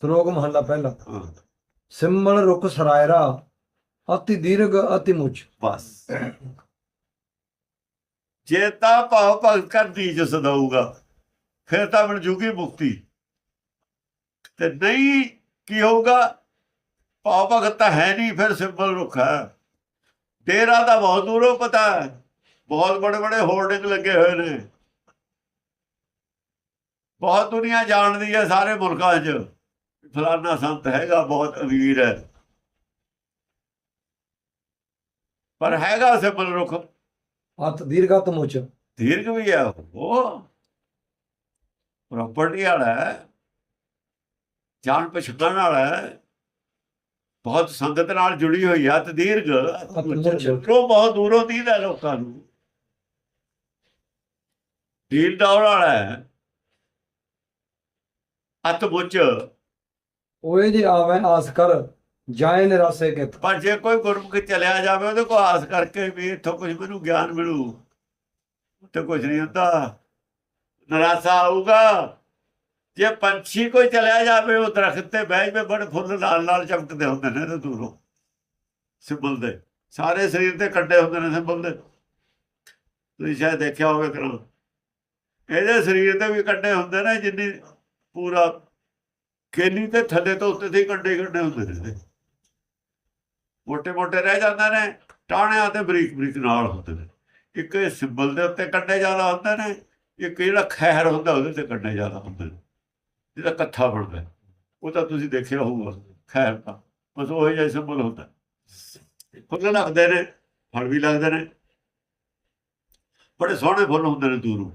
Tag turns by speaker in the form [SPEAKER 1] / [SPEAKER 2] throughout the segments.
[SPEAKER 1] ਸ਼ਲੋਕ ਮਹੱਲਾ ਪਹਿਲਾ।
[SPEAKER 2] ਹਾਂ,
[SPEAKER 1] ਸਿੰਮਲ ਰੁਖ ਸਰਾਇਰਾ ਅਤੀ ਦੀਰਘ ਅਤੀ ਮੁੱਚ।
[SPEAKER 2] ਬਸ। ਜੇ ਤਾਂ ਭਾਵ ਭਗਤ ਕਰਦੀ ਜਿਸ ਦਊਗਾ ਫਿਰ ਤਾਂ ਬਣ ਜੂਗੀ ਮੁਕਤੀ। ਤੇ ਨਹੀਂ ਕੀ ਹੋਊਗਾ? ਭਾਵ ਭਗਤ ਤਾਂ ਹੈ ਨਹੀਂ ਫਿਰ ਸਿੰਬਲ ਰੁੱਖ ਹੈ। ਡੇਰਾ ਦਾ ਬਹੁਤ ਦੂਰੋਂ ਪਤਾ ਬਹੁਤ ਬੜੇ ਬੜੇ ਹੋਰਡਿੰਗ ਲੱਗੇ ਹੋਏ ਨੇ। ਬਹੁਤ ਦੁਨੀਆ ਜਾਣਦੀ ਹੈ ਸਾਰੇ ਮੁਲਕਾਂ 'ਚ। ਫਲਾਨਾ ਸੰਤ ਹੈਗਾ ਬਹੁਤ ਅਮੀਰ ਹੈ। ਪਰ ਹੈਗਾ ਸਿੰਬਲ ਰੁੱਖ
[SPEAKER 1] ਅਤ ਦੀਰਘ ਅਤ ਮੁੱਚ
[SPEAKER 2] ਦੀਰਘ ਵੀ ਹੈ ਉਹ ਪ੍ਰਾਪਰਟੀ ਵਾਲਾ ਜਾਣ ਪਛਾਣ ਵਾਲਾ ਬਹੁਤ ਸੰਗਤ ਨਾਲ ਜੁੜੀ ਹੋਈ ਹੈ ਤੇ ਦੀਰਘ। ਉਹ ਬਹੁਤ ਦੂਰੋਂ ਦੀਦਾ ਲੋਕਾਂ ਨੂੰ। ਦੀਲ ਡਾਉਣ ਵਾਲਾ ਅਤ ਮੁੱਚ।
[SPEAKER 1] ਓਏ ਜੇ ਆਵੇਂ ਆਸ ਕਰ, ਜਾਏ ਨਿਰਾਸੇ ਕਿਤ
[SPEAKER 2] ਪਰ ਜੇ ਕੋਈ ਗੁਰਮੁਖ ਚਲਿਆ ਜਾਵੇ, ਉਹਦੇ ਕੋਲ ਆਸ ਕਰਕੇ ਵੀ ਇੱਥੋਂ ਕੁਝ ਮੈਨੂੰ ਗਿਆਨ ਮਿਲੂ। ਤੇ ਕੁਝ ਨਹੀਂ ਹੁੰਦਾ। ਨਰਾਸਾ ਆਊਗਾ। ਜੇ ਪੰਛੀ ਕੋਈ ਚਲਿਆ ਜਾਵੇ, ਉਹ ਦਰਖਤ ਤੇ ਬਹਿ ਜਵੇ, ਬੜੇ ਫੁੱਲ ਨਾਲ ਲਾਲ ਚਮਕਦੇ ਹੁੰਦੇ ਨੇ ਤੇ ਦੂਰੋਂ। ਸਿੰਬਲ ਦੇ। ਸਾਰੇ ਸਰੀਰ ਤੇ ਕੱਡੇ ਹੁੰਦੇ ਨੇ ਸਿੰਬਲ ਦੇ। ਤੁਸੀਂ ਸ਼ਾਇਦ ਦੇਖਿਆ ਹੋਵੇ ਕਰੋ। ਇਹਦੇ ਸਰੀਰ ਤੇ ਵੀ ਕੱਡੇ ਹੁੰਦੇ ਨੇ ਜਿੰਨੀ ਪੂਰਾ ਕੇਲੀ ਤੇ ਥੱਲੇ ਤੋਂ ਉੱਤੇ ਤੇ ਕੰਡੇ ਕੰਡੇ ਹੁੰਦੇ ਨੇ ਮੋਟੇ ਮੋਟੇ ਰਹਿ ਜਾਂਦੇ ਨੇ ਟਾਣਿਆਂ ਤੇ ਬਰੀਕ ਬਰੀਕ ਨਾਲ ਹੁੰਦੇ ਨੇ। ਇੱਕ ਇਹ ਸਿੰਬਲ ਦੇ ਉੱਤੇ ਕੰਡੇ ਜ਼ਿਆਦਾ ਹੁੰਦੇ ਨੇ, ਇੱਕ ਜਿਹੜਾ ਖੈਰ ਹੁੰਦਾ ਉਹਦੇ ਤੇ ਕੰਡੇ ਜ਼ਿਆਦਾ ਹੁੰਦੇ ਨੇ। ਜਿਹੜਾ ਕੱਥਾ ਬਣਦਾ। ਉਹ ਤਾਂ ਤੁਸੀਂ ਦੇਖਿਆ ਹੋਊਗਾ ਖੈਰ ਤਾਂ ਬਸ ਉਹ ਜਿਹਾ ਸਿੰਬਲ ਹੁੰਦਾ। ਫੁੱਲ ਲੱਗਦੇ ਨੇ, ਫਲ ਵੀ ਲੱਗਦੇ ਨੇ। ਬੜੇ ਸੋਹਣੇ ਫੁੱਲ ਹੁੰਦੇ ਨੇ ਦੂਰੋਂ।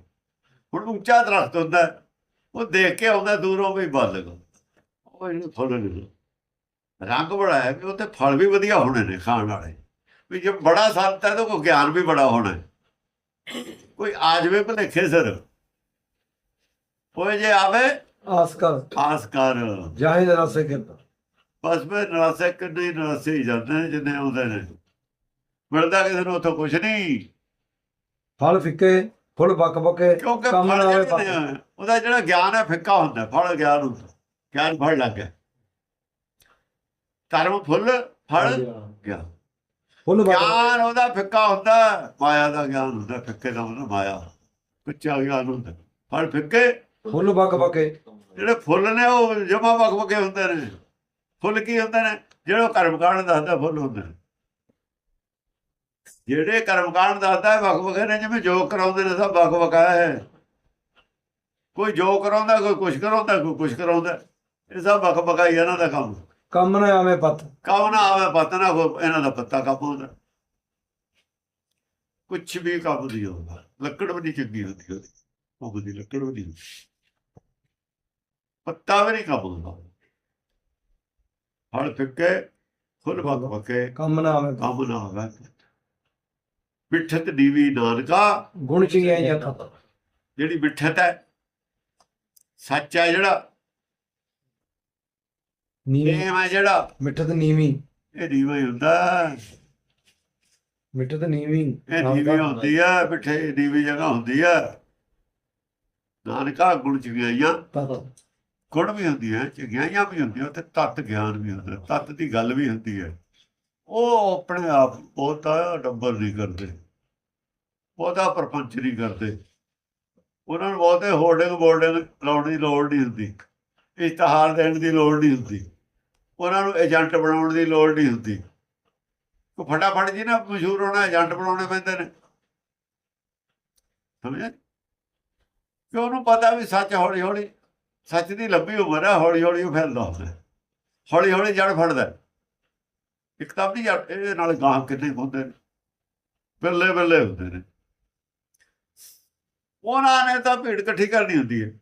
[SPEAKER 2] ਹੁਣ ਉੱਚਾ ਦਰਖਤ ਹੁੰਦਾ, ਉਹ ਦੇਖ ਕੇ ਆਉਂਦਾ, ਦੂਰੋਂ ਵੀ ਬੱਲ ਉਹ ਇਹਨੂੰ ਫੁੱਲ ਨਹੀਂ ਰੰਗ ਬੜਾ ਹੈ ਵੀ ਉੱਤੇ ਫਲ ਵੀ ਵਧੀਆ ਹੋਣੇ ਨੇ ਖਾਣ ਵਾਲੇ। ਵੀ ਜੇ ਬੜਾ ਸੰਤ ਹੈ ਤਾਂ ਕੋਈ ਗਿਆਨ ਵੀ ਬੜਾ ਹੋਣਾ। ਕੋਈ ਆ ਜਾਵੇ ਭਲੇਖੇ ਸਰ। ਕੋਈ ਜੇ ਆਵੇ
[SPEAKER 1] ਆਸ ਕਰ।
[SPEAKER 2] ਖਾਸ ਕਰ।
[SPEAKER 1] ਜਾਏ ਨਿਰਾਸੇ ਕਿਤ।
[SPEAKER 2] ਬਸ ਮੈਂ ਨਰਾਸੇ ਕਿੰਨੇ ਹੀ ਨਰਾਸੇ ਹੀ ਜਾਂਦੇ ਨੇ ਜਿੰਨੇ ਆਉਂਦੇ ਨੇ। ਮਿਲਦਾ ਕਿਸੇ ਨੂੰ ਉੱਥੋਂ ਕੁਝ ਨਹੀਂ।
[SPEAKER 1] ਫਲ ਫਿੱਕੇ ਫੁੱਲ ਬੱਕ ਬਕੇ
[SPEAKER 2] ਕਿਉਂਕਿ
[SPEAKER 1] ਕੰਮ
[SPEAKER 2] ਫਲ
[SPEAKER 1] ਨਾ
[SPEAKER 2] ਨੇ, ਉਹਦਾ ਜਿਹੜਾ ਗਿਆਨ ਹੈ ਫਿੱਕਾ ਹੁੰਦਾ ਫਲ ਗਿਆਨ ਹੁੰਦਾ। ਗਿਆਨ ਫਲ ਲੱਗ ਗਿਆ। ਧਰਮ ਫੁੱਲ ਫਲ ਗਿਆਨ
[SPEAKER 1] ਫੁੱਲ ਬੱਕ
[SPEAKER 2] ਗਿਆਨ ਉਹਦਾ ਫਿੱਕਾ ਹੁੰਦਾ ਮਾਇਆ ਦਾ ਗਿਆਨ ਹੁੰਦਾ ਫਿੱਕੇ ਦਾ ਹੁੰਦਾ ਮਾਇਆ। ਕੱਚਾ ਗਿਆਨ ਹੁੰਦਾ। ਫਲ ਫਿੱਕੇ।
[SPEAKER 1] ਫੁੱਲ ਬੱਕ ਬਕੇ
[SPEAKER 2] ਜਿਹੜੇ ਫੁੱਲ ਨੇ ਉਹ ਜਮਾ ਵਕ ਵਕੇ ਹੁੰਦੇ ਨੇ। ਫੁੱਲ ਕੀ ਹੁੰਦੇ ਨੇ? ਜਿਹੜੇ ਕਰਮਕਾਂਡ ਦੱਸਦਾ ਫੁੱਲ ਹੁੰਦੇ ਨੇ। ਜਿਹੜੇ ਕਰਮਕਾਂਡ ਦੱਸਦਾ ਵਕ ਵਕੇ ਨੇ। ਜਿਵੇਂ ਜੋਗ ਕਰਾਉਂਦੇ ਨੇ ਸਭ ਵਕ ਵਕਾ ਹੈ। ਕੋਈ ਜੋਗ ਕਰਾਉਂਦਾ ਕੋਈ ਕੁਛ ਕਰਾਉਂਦਾ ਕੋਈ ਕੁਛ ਕਰਾਉਂਦਾ। ਇਹ ਸਭ ਵਕ ਵਕਾਈ ਇਹਨਾਂ ਦਾ ਕੰਮ।
[SPEAKER 1] ਕੰਮ ਨਾ ਆਵੇਂ ਪਤ।
[SPEAKER 2] ਕੰਮ ਨਾ ਆਵੇ ਪਤਾ ਨਾ ਇਹਨਾਂ ਦਾ ਪੱਤਾ ਕੰਮ ਹੁੰਦਾ। ਕੁਛ ਵੀ ਕੰਮ ਨਹੀਂ ਹੁੰਦਾ ਲੱਕੜ ਵੀ ਨਹੀਂ ਚੰਗੀ ਹੁੰਦੀ ਉਹਦੀ। ਉਹ ਦੀ ਲੱਕੜ ਵੀ ਨਹੀਂ। ਪੱਤਾ ਵੀ ਨਹੀਂ ਕੰਮ ਹੁੰਦਾ। ਹਲ ਫਿੱਕੇ ਫੁੱਲ ਵਕ ਵਕੇ
[SPEAKER 1] ਕੰਮ ਨਾ ਆਵੇਂ।
[SPEAKER 2] ਕੰਮ ਨਾ ਆਵੇ ਬਿਠਤ ਦੀਵੀ ਨਾਨਕਾ।
[SPEAKER 1] ਗੁਣ ਚ ਗਿਆ ਜਾਂ ਤਤ।
[SPEAKER 2] ਜਿਹੜੀ ਬਿਠਤ ਹੈ ਸੱਚ ਹੈ ਜਿਹੜਾ।
[SPEAKER 1] ਨੀਵੀਂ।
[SPEAKER 2] ਨੇਮ ਹੈ ਜਿਹੜਾ
[SPEAKER 1] ਮਿੱਠਤ ਨੀਵੀਂ।
[SPEAKER 2] ਇਹ ਦੀਵਾ ਹੀ ਹੁੰਦਾ
[SPEAKER 1] ਮਿੱਠਤ ਨੀਵੀਂ।
[SPEAKER 2] ਇਹ ਦੀਵੀ ਹੁੰਦੀ ਆ ਬਿਠੇ ਦੀਵੀ ਜਗ੍ਹਾ ਹੁੰਦੀ ਆ। ਨਾਨਕਾ ਗੁਣ ਚਗਿਆਈਆਂ। ਗੁਣ ਵੀ ਹੁੰਦੀ ਹੈ ਚਗਿਆਈਆਂ ਵੀ ਹੁੰਦੀਆਂ ਤੇ ਤਤ ਗਿਆਨ ਵੀ ਹੁੰਦਾ। ਤਤ ਦੀ ਗੱਲ ਵੀ ਹੁੰਦੀ ਹੈ ਉਹ ਆਪਣੇ ਆਪ ਬਹੁਤਾ ਡੰਬਰ ਨਹੀਂ ਕਰਦੇ। ਬਹੁਤਾ ਪਰਪੰਚ ਨਹੀਂ ਕਰਦੇ। ਉਹਨਾਂ ਨੂੰ ਬਹੁਤੇ ਹੋਰਡਿੰਗ ਬੋਰਡਿੰਗ ਲਾਉਣ ਦੀ ਲੋੜ ਨਹੀਂ ਹੁੰਦੀ। ਇਸ਼ਤਿਹਾਰ ਦੇਣ ਦੀ ਲੋੜ ਨਹੀਂ ਹੁੰਦੀ। ਉਹਨਾਂ ਨੂੰ ਏਜੰਟ ਬਣਾਉਣ ਦੀ ਲੋੜ ਨਹੀਂ ਹੁੰਦੀ। ਕੋ ਫਟਾਫਟ ਜੀ ਨਾ ਮਸ਼ਹੂਰ ਹੋਣਾ, ਏਜੰਟ ਬਣਾਉਣੇ ਪੈਂਦੇ ਨੇ। ਸਮਝਿਆ ਕਿ ਉਹਨੂੰ ਪਤਾ ਵੀ ਸੱਚ ਹੌਲੀ ਹੌਲੀ ਸੱਚ ਦੀ ਲੰਬੀ ਉਮਰ ਹੈ ਹੌਲੀ ਹੌਲੀ ਉਹ ਫੈਲਦਾ ਹੁੰਦਾ। ਹੌਲੀ ਹੌਲੀ ਜੜ ਫੜਦਾ। ਇੱਕ ਤਾਂ ਨਹੀਂ ਜੜ, ਇਹਦੇ ਨਾਲ ਗਾਹ ਕਿੰਨੇ ਹੁੰਦੇ ਨੇ। ਬੱਲੇ ਬੱਲੇ ਹੁੰਦੇ ਨੇ। ਉਹਨਾਂ ਨੇ ਤਾਂ ਭੀੜ ਇਕੱਠੀ ਕਰਨੀ ਹੁੰਦੀ ਹੈ।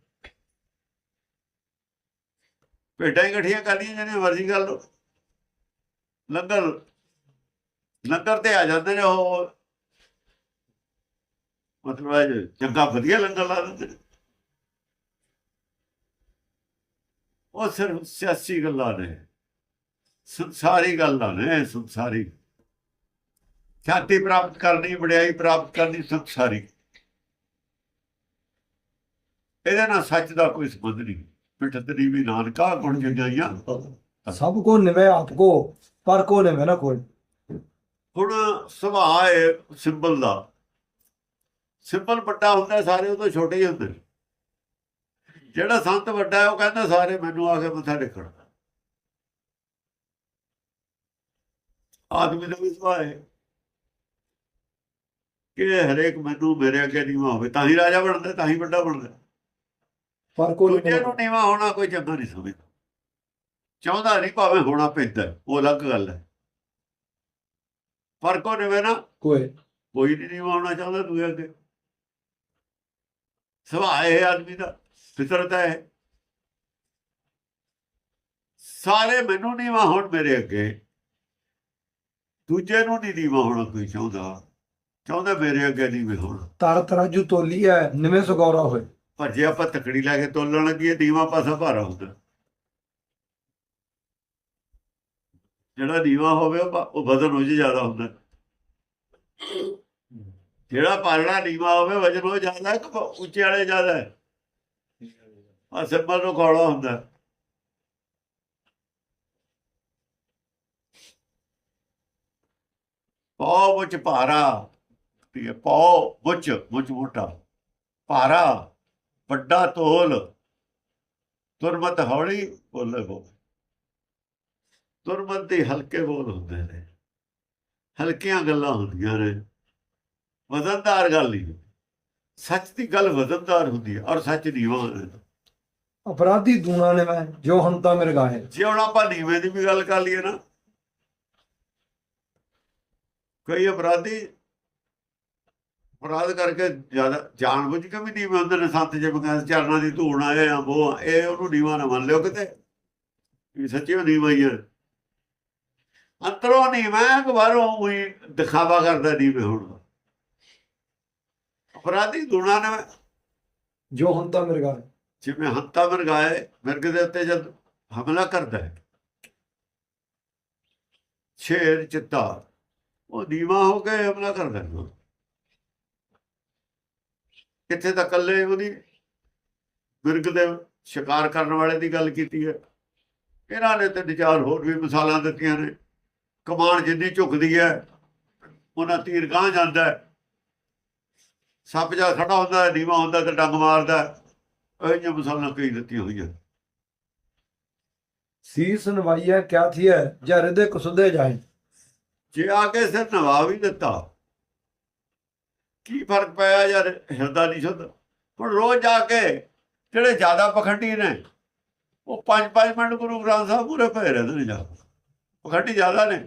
[SPEAKER 2] ਭੇਟਾਂ ਇਕੱਠੀਆਂ ਕਰ ਲਈਆਂ ਜਿਹਨੇ ਮਰਜ਼ੀ ਗੱਲ ਲੋ ਲੰਗਰ ਲੰਗਰ ਤੇ ਆ ਜਾਂਦੇ ਨੇ ਉਹ। ਮਤਲਬ ਚੰਗਾ ਵਧੀਆ ਲੰਗਰ ਲਾ ਦਿੰਦੇ ਉਹ ਸਿਰਫ ਸਿਆਸੀ ਗੱਲਾਂ ਨੇ। ਸੰਸਾਰੀ ਗੱਲਾਂ ਨੇ, ਸੰਸਾਰੀ। ਛਾਤੀ ਪ੍ਰਾਪਤ ਕਰਨੀ, ਵਡਿਆਈ ਪ੍ਰਾਪਤ ਕਰਨੀ, ਸੰਸਾਰੀ। ਇਹਦੇ ਨਾਲ ਸੱਚ ਦਾ ਕੋਈ ਸੰਬੰਧ ਨਹੀਂ। ਪਿਠ ਤੇਰੀ ਵੀ ਨਾਨਕਾ ਗੁਣ ਜਗਾਈਆਂ
[SPEAKER 1] ਸਭ ਕੋ ਨਿਵੇ ਆਪ ਕੋ ਪਰ ਕੋ ਨਿਵੇ ਨਾ ਕੋਈ।
[SPEAKER 2] ਹੁਣ ਸੁਭਾਅ ਹੈ ਸਿੰਬਲ ਦਾ। ਸਿੰਬਲ ਵੱਡਾ ਹੁੰਦਾ ਸਾਰੇ ਉਹ ਤੋਂ ਛੋਟੇ ਹੀ ਹੁੰਦੇ। ਜਿਹੜਾ ਸੰਤ ਵੱਡਾ ਹੈ ਉਹ ਕਹਿੰਦਾ ਸਾਰੇ ਮੈਨੂੰ ਆ ਕੇ ਮੱਥਾ ਟੇਕਣ। ਆਦਮੀ ਦਾ ਵੀ ਸੁਭਾਅ ਹੈ। ਕਿ ਹਰੇਕ ਮੈਨੂੰ ਮੇਰੇ ਅੱਗੇ ਨੀਵਾਂ ਹੋਵੇ ਤਾਂ ਹੀ ਰਾਜਾ ਬਣਦਾ ਤਾਂ ਹੀ ਵੱਡਾ ਬਣਦਾ।
[SPEAKER 1] ਪਰ ਕੋ
[SPEAKER 2] ਦੂਜੇ ਨੂੰ ਨੀਵਾਂ ਹੋਣਾ ਕੋਈ ਚੰਗਾ ਨਹੀਂ ਸਮਝਦਾ। ਚਾਹੁੰਦਾ ਨਹੀਂ ਭਾਵੇਂ ਹੋਣਾ ਪੈਂਦਾ ਉਹ ਅਲੱਗ ਗੱਲ ਹੈ। ਪਰ ਕੋ ਨਿਵੇ ਨਾ।
[SPEAKER 1] ਕੋਈ।
[SPEAKER 2] ਕੋਈ ਨਹੀਂ ਨੀਵਾਂ ਹੋਣਾ ਚਾਹੁੰਦਾ ਦੂਜੇ ਅੱਗੇ। ਸੁਭਾਅ ਹੈ ਆਦਮੀ ਦਾ ਫਿਤਰਤ ਹੈ। ਸਾਰੇ ਮੈਨੂੰ ਨੀਵਾਂ ਹੋਣ ਮੇਰੇ ਅੱਗੇ। ਦੂਜੇ ਨੂੰ ਨਹੀਂ ਨੀਵਾਂ ਹੋਣਾ ਕੋਈ ਚਾਹੁੰਦਾ। ਚਾਹੁੰਦਾ ਮੇਰੇ ਅੱਗੇ ਨਹੀਂ ਹੋਣਾ।
[SPEAKER 1] ਤਰ ਤਰਾਜੂ ਤੋਲੀ ਹੈ ਨਿਵੇਂ ਸਗੌਰਾ ਹੋਏ।
[SPEAKER 2] ਪਰ ਜੇ ਆਪਾਂ ਤਕੜੀ ਲੈ ਕੇ ਤੋਲਣ ਲੱਗੀਏ ਨੀਵਾਂ ਪਾਸਾ ਭਾਰਾ ਹੁੰਦਾ। ਜਿਹੜਾ ਨੀਵਾਂ ਹੋਵੇ ਉਹ ਵਜ਼ਨ ਉਹ ਜ਼ਿਆਦਾ ਹੁੰਦਾ। ਜਿਹੜਾ ਪਾਲਣਾ ਨੀਵਾਂ ਹੋਵੇ, ਵਜ਼ਨ ਉਹ ਜ਼ਿਆਦਾ ਕਿ ਉੱਚੇ ਵਾਲੇ ਜ਼ਿਆਦਾ ਹੈ? ਆ ਸਿੰਬਲ ਨੂੰ ਕੋਲਾ ਹੁੰਦਾ। ਪੌ ਵਿੱਚ ਭਾਰਾ। ਠੀਕ ਹੈ ਪੌ ਵਿੱਚ ਵਿੱਚ ਮੋਟਾ। ਭਾਰਾ। ਵੱਡਾ ਤੋਲ ਤੁਰਮਤ ਹੌਲੀ ਬੋਲੇ ਬੋ ਤੁਰਮਤ ਦੇ ਹਲਕੇ ਬੋਲ ਹੁੰਦੇ ਨੇ। ਹਲਕੀਆਂ ਗੱਲਾਂ ਹੁੰਦੀਆਂ ਨੇ। ਵਜ਼ਨਦਾਰ ਗੱਲ ਨਹੀਂ ਸੱਚ ਦੀ ਗੱਲ ਵਜ਼ਨਦਾਰ ਹੁੰਦੀ ਹੈ ਔਰ ਸੱਚ ਨੀਵਾਂ ਹੁੰਦਾ
[SPEAKER 1] ਅਪਰਾਧੀ ਦੂਣਾ ਨਿਵੇਂ ਜੋ ਹੰਤਾ ਮਿਰਗਾਏ
[SPEAKER 2] ਜੇ ਹੁਣ ਆਪਾਂ ਨੀਵੇਂ ਦੀ ਵੀ ਗੱਲ ਕਰ ਲਈਏ ਨਾ ਕਈ ਅਪਰਾਧੀ ਅਪਰਾਧ ਕਰਕੇ ਜ਼ਿਆਦਾ ਜਾਣਬੁੱਝ ਕੇ ਵੀ ਨੀਵੇਂ ਹੁੰਦੇ ਨੇ ਸੰਤ ਜੇ ਬਗੈਰ ਚਰਨਾਂ ਦੀ ਧੂੜ ਆਏ ਆ ਉਹ ਆ, ਇਹ ਉਹਨੂੰ ਨੀਵਾਂ ਨਾ ਮੰਨ ਲਿਓ ਕਿਤੇ। ਵੀ ਸੱਚੀ ਉਹ ਨੀਵਾਂ ਹੀ ਆ। ਅੰਦਰੋਂ ਨੀਵਾਂ ਬਾਹਰੋਂ ਉਹੀ ਦਿਖਾਵਾ ਕਰਦਾ ਨੀਵੇਂ ਹੁਣ ਅਪਰਾਧੀ ਗੁਣਾ ਨੇ
[SPEAKER 1] ਜੋ ਹੰਤਾ ਮਿਰਗਾਏ
[SPEAKER 2] ਜਿਵੇਂ ਹੰਤਾ ਮਰਗਾਏ ਮਿਰਗ ਦੇ ਉੱਤੇ ਜਦ ਹਮਲਾ ਕਰਦਾ ਹੈ ਸ਼ੇਰ ਚਿੱਤਾ ਉਹ ਦੀਵਾ ਹੋ ਕੇ ਹਮਲਾ ਕਰਦਾ ਹੈ। ਕਿੱਥੇ ਤਾਂ ਕੱਲੇ ਉਹਦੀ? ਮਿਰਗ ਦੇ ਸ਼ਿਕਾਰ ਕਰਨ ਵਾਲੇ ਦੀ ਗੱਲ ਕੀਤੀ ਹੈ। ਇਹਨਾਂ ਨੇ ਤੇ ਵਿਚਾਰ ਹੋਰ ਵੀ ਮਿਸਾਲਾਂ ਦਿੱਤੀਆਂ ਨੇ। ਕਮਾਨ ਜਿੰਨੀ ਝੁਕਦੀ ਹੈ ਉਹਨਾਂ ਤੀਰ ਗਾਂ ਜਾਂਦਾ ਹੈ। ਸੱਪ ਜਾ ਖੜਾ ਹੁੰਦਾ ਹੈ ਦੀਵਾ ਹੁੰਦਾ ਤੇ ਡੰਗ ਮਾਰਦਾ ਹੈ। ਇਹ ਜਿਹੀਆਂ ਮਿਸਾਲਾਂ ਕਈ ਦਿੱਤੀਆਂ ਹੋਈਆਂ।
[SPEAKER 1] ਸੀਸ ਨਵਾਈਐ ਕਿਆ ਥੀਐ? ਜਾਂ ਹਿਰਦੇ ਕੁਸਦੇ ਜਾਏ?
[SPEAKER 2] ਜੇ ਆ ਕੇ ਸਿਰ ਨਵਾ ਵੀ ਦਿੱਤਾ। ਕੀ ਫ਼ਰਕ ਪਿਆ ਯਾਰ ਹਿਰਦਾ ਨਹੀਂ ਸ਼ੁੱਧ ਹੁਣ ਰੋਜ਼ ਜਾ ਕੇ ਜਿਹੜੇ ਜ਼ਿਆਦਾ ਪਖੰਡੀ ਨੇ ਉਹ ਪੰਜ ਪੰਜ ਮਿੰਟ ਗੁਰੂ ਗ੍ਰੰਥ ਸਾਹਿਬ ਪੂਰੇ ਪਏ ਰਹਿੰਦੇ ਨੇ ਜਾ। ਪਖੰਡੀ ਜ਼ਿਆਦਾ ਨੇ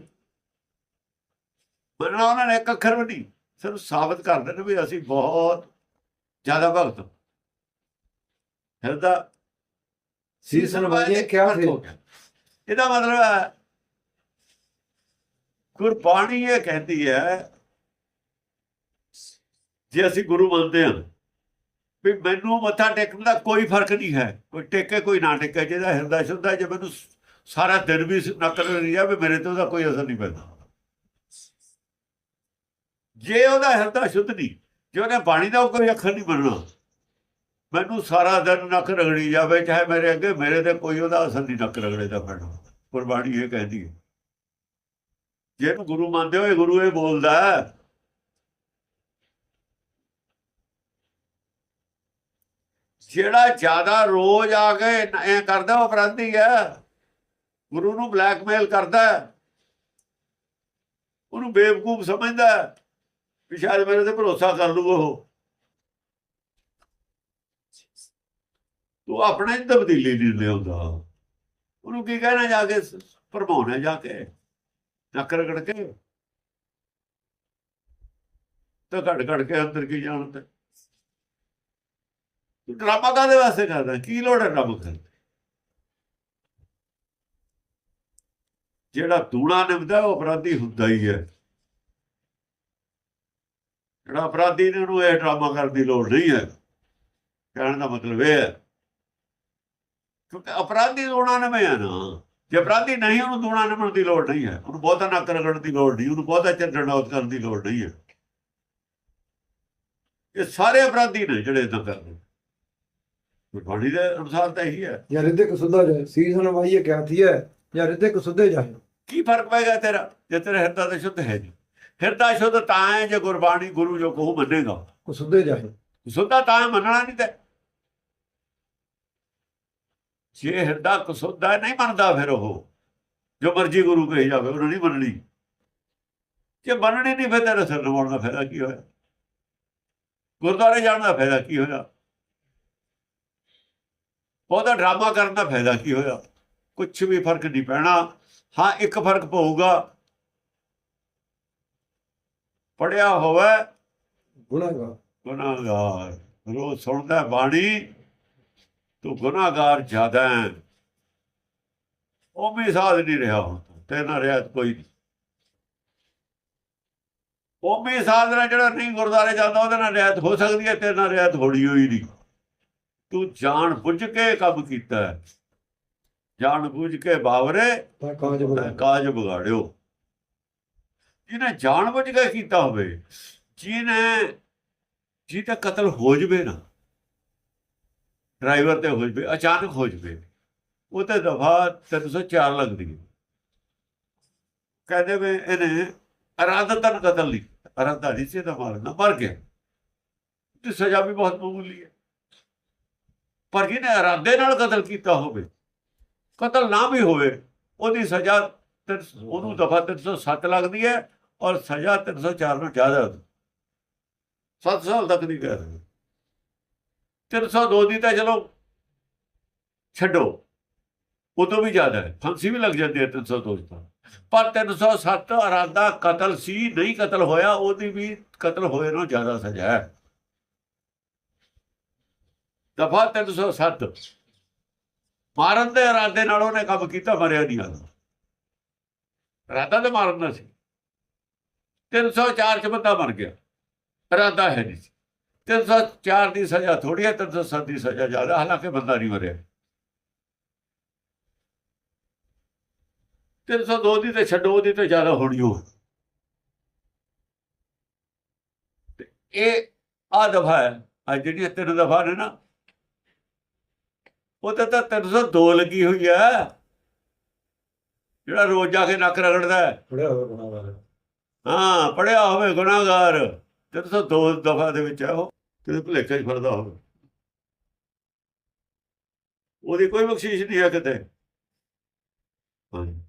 [SPEAKER 2] ਮੰਨਣਾ ਉਹਨਾਂ ਨੇ ਇੱਕ ਅੱਖਰ ਵੀ ਨਹੀਂ ਸਿਰਫ ਸਾਬਤ ਕਰਦੇ ਨੇ ਵੀ ਅਸੀਂ ਬਹੁਤ ਜ਼ਿਆਦਾ ਭਗਤ। ਹਿਰਦਾ
[SPEAKER 1] ਸੀਸ ਨਵਾਈਐ ਕਿਆ
[SPEAKER 2] ਗਿਆ। ਇਹਦਾ ਮਤਲਬ ਹੈ ਗੁਰਬਾਣੀ ਇਹ ਕਹਿੰਦੀ ਹੈ ਜੇ ਅਸੀਂ ਗੁਰੂ ਮੰਨਦੇ ਹਾਂ ਵੀ ਮੈਨੂੰ ਮੱਥਾ ਟੇਕਣ ਦਾ ਕੋਈ ਫ਼ਰਕ ਨਹੀਂ ਹੈ, ਕੋਈ ਟੇਕੇ ਕੋਈ ਨਾ ਟੇਕੇ, ਜਿਹਦਾ ਹਿਰਦਾ ਸ਼ੁੱਧ ਜੇ ਮੈਨੂੰ ਸਾਰਾ ਦਿਨ ਵੀ ਨਕਲ ਰਹੀ ਜਾਵੇ ਮੇਰੇ ਤੇ ਉਹਦਾ ਕੋਈ ਅਸਰ ਨਹੀਂ ਪੈਂਦਾ। ਜੇ ਉਹਦਾ ਹਿਰਦਾ ਸ਼ੁੱਧ ਨਹੀਂ, ਜੇ ਉਹਨੇ ਬਾਣੀ ਦਾ ਕੋਈ ਅੱਖਰ ਨਹੀਂ ਮੰਨਣਾ, ਮੈਨੂੰ ਸਾਰਾ ਦਿਨ ਨੱਕ ਰਗੜੀ ਜਾਵੇ, ਚਾਹੇ ਮੇਰੇ ਅੱਗੇ ਮੇਰੇ ਤੇ ਕੋਈ ਉਹਦਾ ਅਸਰ ਨਹੀਂ ਨੱਕ ਰਗੜੇ ਦਾ ਪੈਣਾ। ਕੁਰਬਾਨੀ ਇਹ ਕਹਿੰਦੀ ਹੈ। ਜੇ ਗੁਰੂ ਮੰਨਦੇ ਹੋਏ ਗੁਰੂ ਇਹ ਬੋਲਦਾ ਜਿਹੜਾ ਜ਼ਿਆਦਾ ਰੋਜ਼ ਆ ਕੇ ਐ ਕਰਦਾ, ਉਹ ਅਪਰਾਧੀ ਹੈ। ਗੁਰੂ ਨੂੰ ਬਲੈਕਮੇਲ ਕਰਦਾ ਹੈ। ਉਹਨੂੰ ਬੇਵਕੂਫ ਸਮਝਦਾ ਵੀ ਸ਼ਾਇਦ ਮੇਰੇ ਤੇ ਭਰੋਸਾ ਕਰ ਲੂ ਉਹ। ਤੂੰ ਆਪਣੇ ਤਬਦੀਲੀ ਨਹੀਂ ਲਿਆਉਂਦਾ। ਉਹਨੂੰ ਕੀ ਕਹਿਣਾ ਜਾ ਕੇ ਭਰਮਾਉਣਾ ਜਾ ਕੇ? ਨੱਕ ਰਗੜ ਕੇ? ਤਾਂ ਘੜ ਘੜ ਕੇ ਅੰਦਰ ਕੀ ਜਾਣਦਾ ਤੂੰ ਡਰਾਮਾ ਕਾਦੇ ਵਾਸਤੇ ਕਰਦਾ? ਕੀ ਲੋੜ ਹੈ ਡਰਾਮਾ ਕਰਨ ਜਿਹੜਾ ਦੂਣਾ ਨਿਭਦਾ, ਉਹ ਅਪਰਾਧੀ ਹੁੰਦਾ ਹੀ ਹੈ। ਜਿਹੜਾ ਅਪਰਾਧੀ ਨੇ ਉਹਨੂੰ ਇਹ ਡਰਾਮਾ ਕਰਨ ਦੀ ਲੋੜ ਨਹੀਂ ਹੈ। ਕਹਿਣ ਦਾ ਮਤਲਬ ਇਹ ਹੈ। ਕਿਉਂਕਿ ਅਪਰਾਧੀ ਦੂਣਾ ਨਿਭਿਆ ਨਾ। ਜੇ ਅਪਰਾਧੀ ਨਹੀਂ, ਉਹਨੂੰ ਦੂਣਾ ਨਿਭਣ ਦੀ ਲੋੜ ਨਹੀਂ ਹੈ। ਉਹਨੂੰ ਬਹੁਤਾ ਨੱਕ ਰਗੜਨ ਦੀ ਲੋੜ ਨਹੀਂ। ਉਹਨੂੰ ਬਹੁਤਾ ਚੰਡਣੌਤ ਕਰਨ ਦੀ ਲੋੜ ਨਹੀਂ ਹੈ। ਇਹ ਸਾਰੇ ਅਪਰਾਧੀ ਨੇ ਜਿਹੜੇ ਇਦਾਂ ਕਰਦੇ ਗੁਰਬਾਣੀ ਦੇ ਅਨੁਸਾਰ ਤਾਂ ਇਹੀ ਹੈ।
[SPEAKER 1] ਜਾਂ ਰਿਦਿਕ ਸੁਧਾ ਜਾਏ ਸੀਸ ਨਵਾਈਏ ਕਿਆ ਥੀ ਹੈ ਜਾਂ ਰਿਦਿਕ ਸੁਧੇ ਜਾਏ।
[SPEAKER 2] ਕੀ ਫ਼ਰਕ ਪੈਗਾ ਤੇਰਾ? ਜੇ ਤੇਰਾ ਹਿਰਦਾ ਤਾਂ ਸ਼ੁੱਧ ਹੈ ਨਹੀਂ ਹਿਰਦਾ ਸ਼ੁੱਧ ਤਾਂ ਹੈ ਜੇ ਗੁਰਬਾਣੀ ਗੁਰੂ ਜੋ ਕਹੂ ਮੰਨੇਗਾ।
[SPEAKER 1] ਕੋ ਸੁਧੇ ਜਾਏ।
[SPEAKER 2] ਸੁੱਧਾ ਤਾਂ ਮੰਨਣਾ ਨਹੀਂ ਤੇ। ਜੇ ਹਿਰਦਾ ਕਸੁੱਧਾ ਨਹੀਂ ਮੰਨਦਾ ਫਿਰ ਉਹ ਜੋ ਮਰਜ਼ੀ ਗੁਰੂ ਕਹੀ ਜਾਵੇ ਉਹਨੂੰ ਨਹੀਂ ਮੰਨਣੀ। ਜੇ ਮੰਨਣੀ ਨਹੀਂ ਫਿਰ ਤੇਰਾ ਸਿਰ ਨਵਾਉਣ ਦਾ ਫਾਇਦਾ ਕੀ ਹੋਇਆ? ਗੁਰਦੁਆਰੇ ਜਾਣ ਦਾ ਫਾਇਦਾ ਕੀ ਹੋਇਆ? ਉਹਦਾ ਡਰਾਮਾ ਕਰਨ ਦਾ ਫਾਇਦਾ ਕੀ ਹੋਇਆ? ਕੁਝ ਵੀ ਫ਼ਰਕ ਨਹੀਂ ਪੈਣਾ। ਹਾਂ ਇੱਕ ਫ਼ਰਕ ਪਊਗਾ। ਪੜਿਆ ਹੋਵੇ।
[SPEAKER 1] ਗੁਨਾਹਗਾਰ।
[SPEAKER 2] ਗੁਨਾਹਗਾਰ। ਰੋਜ਼ ਸੁਣਦਾ ਬਾਣੀ ਤੂੰ ਗੁਨਾਹਗਾਰ ਜ਼ਿਆਦਾ ਹੈ। ਉਹ ਵੀ ਸਾਧ ਨਹੀਂ ਰਿਹਾ ਹੁਣ ਤੇ ਨਾ ਰਿਹਾ ਕੋਈ ਨਹੀਂ ਉਹ ਵੀ ਸਾਧ ਨਾਲ ਜਿਹੜਾ ਨਹੀਂ ਗੁਰਦਾਰੇ ਜਾਂਦਾ ਉਹਦੇ ਨਾਲ ਰਿਆਤ ਹੋ ਸਕਦੀ ਹੈ ਤੇ ਨਾਲ ਰਿਆਤ ਹੋਣੀ ਹੋਈ ਨਹੀਂ। ਤੂੰ ਜਾਣ ਬੁੱਝ ਕੇ ਕੰਮ ਕੀਤਾ ਹੈ। ਜਾਣ ਬੁੱਝ ਕੇ ਬਾਵਰੇ
[SPEAKER 1] ਕਾਜ
[SPEAKER 2] ਵਿਗਾੜਿਓ। ਜਿਹਨੇ ਜਾਣ ਬੁੱਝ ਕੇ ਕੀਤਾ ਹੋਵੇ ਜਿਹਨੇ ਜਿਹਦਾ ਕਤਲ ਹੋ ਜਵੇ ਨਾ ਡਰਾਈਵਰ ਤੇ ਹੋ ਜਵੇ ਅਚਾਨਕ ਹੋ ਜਵੇ ਉਹ ਤੇ ਦਫਾ 304 ਲੱਗਦੀ ਹੈ। ਕਹਿੰਦੇ ਵੀ ਇਹਨੇ ਅਰਾਦਤਨ ਕਤਲ ਨਹੀਂ ਅਰਾਦਾ ਨਹੀਂ ਸੀ ਤਾਂ ਮਾਰਨਾ ਮਰ ਗਿਆ। ਤੇ ਸਜ਼ਾ ਵੀ ਬਹੁਤ ਮਾਮੂਲੀ ਹੈ। ਪਰ ਜਿਹਨੇ ਇਰਾਦੇ ਨਾਲ ਕਤਲ ਕੀਤਾ ਹੋਵੇ, ਕਤਲ ਨਾ ਵੀ ਹੋਵੇ, ਉਹਦੀ ਸਜ਼ਾ ਤਿੰਨ- ਉਹਨੂੰ ਦਫਾ 307 ਲੱਗਦੀ ਹੈ ਔਰ ਸਜ਼ਾ 304 ਨੂੰ ਜ਼ਿਆਦਾ ਹੈ। 7 ਸਾਲ ਤੱਕ ਨਹੀਂ ਕਹਿ ਰਹੇ 302 ਦੀ ਤਾਂ ਚਲੋ ਛੱਡੋ ਉਹ ਤੋਂ ਵੀ ਜ਼ਿਆਦਾ ਹੈ, ਫਾਂਸੀ ਵੀ ਲੱਗ ਜਾਂਦੀ ਹੈ 302 ਚ ਤਾਂ। ਪਰ 307 ਅਰਾਦਾ ਕਤਲ ਸੀ, ਨਹੀਂ ਕਤਲ ਹੋਇਆ, ਉਹਦੀ ਵੀ ਕਤਲ ਹੋਏ ਨਾਲੋਂ ਜ਼ਿਆਦਾ ਸਜ਼ਾ ਹੈ। ਦਫਾ 307 ਮਾਰਨ ਦੇ ਇਰਾਦੇ ਨਾਲ ਉਹਨੇ ਕੰਮ ਕੀਤਾ, ਮਰਿਆ ਨਹੀਂ ਆਦਾ ਇਰਾਦਾ ਤੇ ਮਾਰਨ ਦਾ ਸੀ। 304 ਚ ਬੰਦਾ ਮਰ ਗਿਆ। ਇਰਾਦਾ ਹੈ ਨਹੀਂ ਸੀ। 304 ਦੀ ਸਜ਼ਾ ਥੋੜੀ ਹੈ 307 ਦੀ ਸਜ਼ਾ ਜ਼ਿਆਦਾ ਹਾਲਾਂਕਿ ਬੰਦਾ ਨਹੀਂ ਮਰਿਆ। 302 ਦੀ ਤੇ ਛੱਡੋ ਦੀ ਤੇ ਜ਼ਿਆਦਾ ਹੋਣੀ ਹੋ ਇਹ ਆ ਦਫਾ ਹੈ ਆ ਜਿਹੜੀਆਂ ਤਿੰਨ ਦਫਾ ਨੇ ਨਾ ਉਹ ਤਾਂ ਤਾਂ 302 ਲੱਗੀ ਹੋਈ ਹੈ ਜਿਹੜਾ ਰੋਜ਼ ਜਾ ਕੇ ਨੱਕ ਰਗੜਦਾ ਹੈ।
[SPEAKER 1] ਪੜਿਆ ਗੁਨਾਹਗਾਰ।
[SPEAKER 2] ਹਾਂ ਪੜਿਆ ਹੋਵੇ ਗੁਨਾਹਗਾਰ। 302 ਦਫਾ ਦੇ ਵਿੱਚ ਹੈ ਉਹ। ਕਿਤੇ ਭੁਲੇਖਾ ਹੀ ਫਰਦਾ ਹੋਵੇ। ਉਹਦੀ ਕੋਈ ਬਖਸ਼ਿਸ਼ ਨਹੀਂ ਹੈ ਕਿਤੇ। ਹਾਂਜੀ।